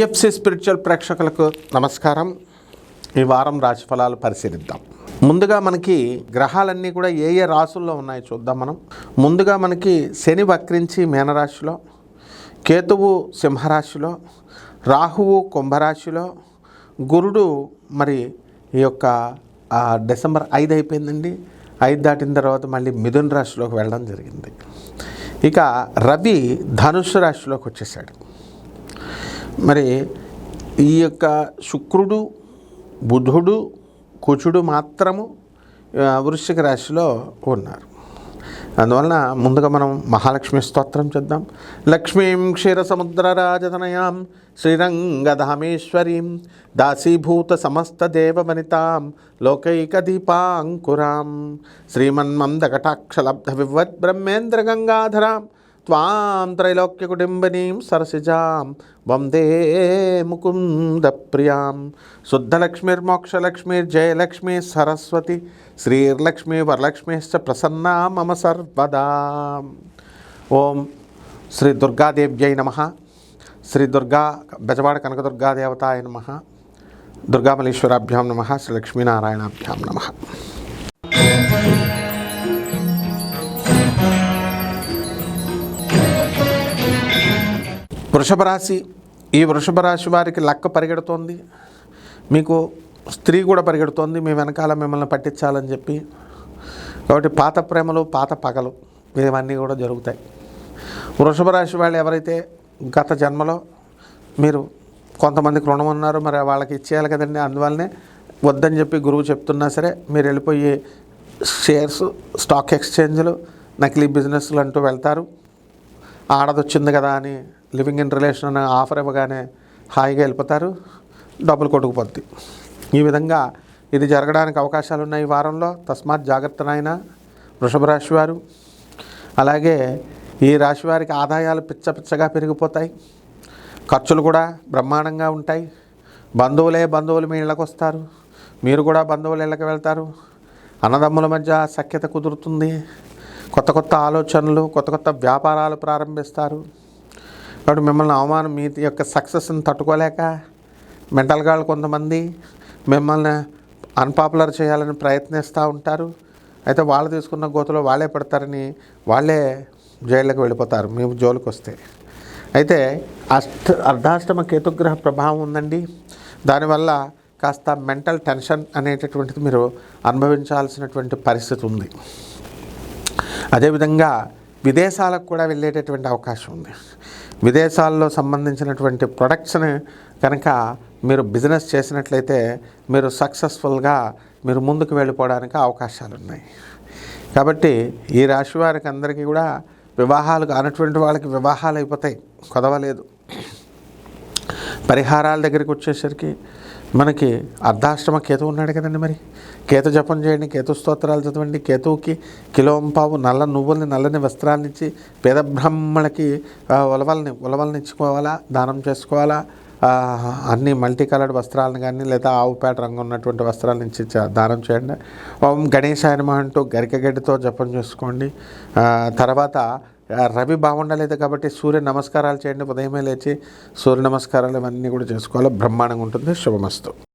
PFC spiritual ప్రేక్షకులకు నమస్కారం. ఈ వారం రాశి ఫలాలు పరిశీలిద్దాం. ముందుగా మనకి గ్రహాలన్నీ కూడా ఏ ఏ రాశుల్లో ఉన్నాయో చూద్దాం మనం. ముందుగా మనకి శని వక్రించి మీనరాశిలో కేతువు సింహరాశిలో రాహువు కుంభరాశిలో గురుడు మరి ఈ యొక్క డిసెంబర్ ఐదు అయిపోయిందండి. ఐదు దాటిన తర్వాత మళ్ళీ మిథున్ రాశిలోకి వెళ్ళడం జరిగింది. ఇక రవి ధనుసు రాశిలోకి వచ్చేసాడు. మరి ఈ యొక్క శుక్రుడు బుధుడు కుచుడు మాత్రము వృశ్చిక రాశిలో ఉన్నారు. అందువలన ముందుగా మనం మహాలక్ష్మి స్తోత్రం చేద్దాం. లక్ష్మీం క్షీరసముద్రరాజతనయాం శ్రీరంగధామేశ్వరీం దాసీభూత సమస్త దేవవనితాం లోకైకదీపాంకురాం శ్రీమన్మందకటాక్షలబ్ధ వివద్ బ్రహ్మేంద్ర గంగాధరాం త్వాం త్రైలోక్యకుటుంబినీం సరసిజాం వందే ముకుంద ప్రియాం శుద్ధలక్ష్మీర్మోక్షలక్ష్మీర్జయలక్ష్మీ సరస్వతి శ్రీర్లక్ష్మీ వరలక్ష్మీశ్చ ప్రసన్నా మమ సర్వదా ఓం శ్రీ దుర్గాదేవ్యై నమ శ్రీ దుర్గా బెజవాడ కనకదుర్గాదేవతాయ నమ దుర్గామలీశ్వరాభ్యాం నమ శ్రీ లక్ష్మీనారాయణాభ్యాం నమ వృషభ రాశి. ఈ వృషభ రాశి వారికి లక్క పరిగెడుతోంది. మీకు స్త్రీ కూడా పరిగెడుతోంది. మీ వెనకాల మిమ్మల్ని పట్టించాలని చెప్పి. కాబట్టి పాత ప్రేమలు పాత పగలు ఇవన్నీ కూడా జరుగుతాయి. వృషభ రాశి వాళ్ళు ఎవరైతే గత జన్మలో మీరు కొంతమందికి రుణం ఉన్నారు మరి వాళ్ళకి ఇచ్చేయాలి కదండి. అందువల్లనే వద్దని చెప్పి గురువు చెప్తున్నా సరే మీరు వెళ్ళిపోయి షేర్స్ స్టాక్ ఎక్స్చేంజ్లు నకిలీ బిజినెస్లు అంటూ వెళ్తారు. ఆడదొచ్చింది కదా అని లివింగ్ ఇన్ రిలేషన్ అనే ఆఫర్ ఇవ్వగానే హాయిగా వెళ్ళిపోతారు డబ్బులు కొట్టుకుపోద్ది. ఈ విధంగా ఇది జరగడానికి అవకాశాలు ఉన్నాయి ఈ వారంలో. తస్మాత్ జాగ్రత్త నాయన వృషభ రాశి వారు. అలాగే ఈ రాశి వారికి ఆదాయాలు పిచ్చ పిచ్చగా పెరిగిపోతాయి. ఖర్చులు కూడా బ్రహ్మాండంగా ఉంటాయి. బంధువులే బంధువులు మీ ఇళ్ళకి వస్తారు. మీరు కూడా బంధువుల ఇళ్ళకి వెళ్తారు. అన్నదమ్ముల మధ్య సఖ్యత కుదురుతుంది. కొత్త కొత్త ఆలోచనలు కొత్త కొత్త వ్యాపారాలు ప్రారంభిస్తారు. కాబట్టి మిమ్మల్ని అవమానం మీ యొక్క సక్సెస్ని తట్టుకోలేక మెంటల్ గాళ్ళు కొంతమంది మిమ్మల్ని అన్పాపులర్ చేయాలని ప్రయత్నిస్తూ ఉంటారు. అయితే వాళ్ళు తీసుకున్న గోతులో వాళ్ళే పడతారని వాళ్ళే జైళ్ళకి వెళ్ళిపోతారు మీ జోలికి వస్తే అయితే అష్ట అర్ధాష్టమ కేతుగ్రహ ప్రభావం ఉందండి. దానివల్ల కాస్త మెంటల్ టెన్షన్ అనేటటువంటిది మీరు అనుభవించాల్సినటువంటి పరిస్థితి ఉంది. అదేవిధంగా విదేశాలకు కూడా వెళ్ళేటటువంటి అవకాశం ఉంది. విదేశాల్లో సంబంధించినటువంటి ప్రొడక్ట్స్ని కనుక మీరు బిజినెస్ చేసినట్లయితే మీరు సక్సెస్ఫుల్గా మీరు ముందుకు వెళ్ళిపోవడానికి అవకాశాలు ఉన్నాయి కాబట్టి ఈ రాశి వారికి అందరికీ కూడా వివాహాలు కానటువంటి వాళ్ళకి వివాహాలు అయిపోతాయి. కొదవలేదు. పరిహారాల దగ్గరికి వచ్చేసరికి మనకి అర్ధాష్టమ కేతు ఉన్నాడు కదండి మరి. కేతు జపం చేయండి కేతు స్తోత్రాలు చదవండి. కేతువుకి కిలోంపావు నల్ల నువ్వుల్ని నల్లని వస్త్రాలనిచ్చి పేద బ్రాహ్మణకి ఉలవల్ని ఉలవల్ని ఇచ్చుకోవాలా దానం చేసుకోవాలా? అన్ని మల్టీ కలర్డ్ వస్త్రాలను కానీ లేదా ఆవుపేట రంగు ఉన్నటువంటి వస్త్రాలను ఇచ్చి దానం చేయండి. ఓం గణేశాయనమ అంటూ గరికగడ్డితో జపం చేసుకోండి. తర్వాత రవి బాగుండలేదు కాబట్టి సూర్య నమస్కారాలు చేయండి. ఉదయమే లేచి సూర్య నమస్కారాలు ఇవన్నీ కూడా చేసుకోవాలి. బ్రహ్మాండంగా ఉంటుంది. శుభమస్తు.